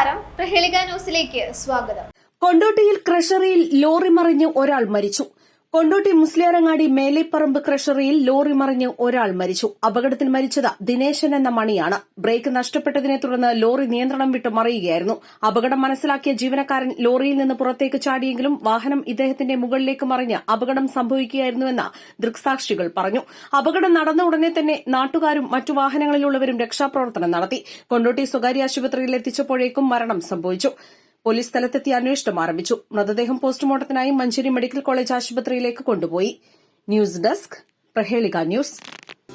നമസ്കാരം. പ്രഹേളിക ന്യൂസിലേക്ക് സ്വാഗതം. കൊണ്ടോട്ടിയിൽ ക്രഷറിയിൽ ലോറി മറിഞ്ഞ് ഒരാൾ മരിച്ചു. കൊണ്ടോട്ടി മുസ്ലിയാരങ്ങാടി മേലേപ്പറമ്പ് ക്രഷറിയിൽ ലോറി മറിഞ്ഞ് ഒരാൾ മരിച്ചു. അപകടത്തിൽ മരിച്ചത് ദിനേശൻ എന്ന മണിയാണ്. ബ്രേക്ക് നഷ്ടപ്പെട്ടതിനെ തുടർന്ന് ലോറി നിയന്ത്രണം വിട്ട് മറിയുകയായിരുന്നു. അപകടം മനസ്സിലാക്കിയ ജീവനക്കാരൻ ലോറിയിൽ നിന്ന് പുറത്തേക്ക് ചാടിയെങ്കിലും വാഹനം ഇദ്ദേഹത്തിന്റെ മുകളിലേക്ക് മറിഞ്ഞ് അപകടം സംഭവിക്കുകയായിരുന്നുവെന്ന് ദൃക്സാക്ഷികൾ പറഞ്ഞു. അപകടം നടന്ന ഉടനെ തന്നെ നാട്ടുകാരും മറ്റു വാഹനങ്ങളിലുള്ളവരും രക്ഷാപ്രവർത്തനം നടത്തി. കൊണ്ടോട്ടി സ്വകാര്യ ആശുപത്രിയിൽ എത്തിച്ചപ്പോഴേക്കും മരണം സംഭവിച്ചു. പോലീസ് സ്ഥലത്തെത്തി അന്വേഷണം ആരംഭിച്ചു. മൃതദേഹം പോസ്റ്റ്മോർട്ടത്തിനായി മഞ്ചേരി മെഡിക്കൽ കോളേജ് ആശുപത്രിയിലേക്ക് കൊണ്ടുപോയി. News desk Prahelika news.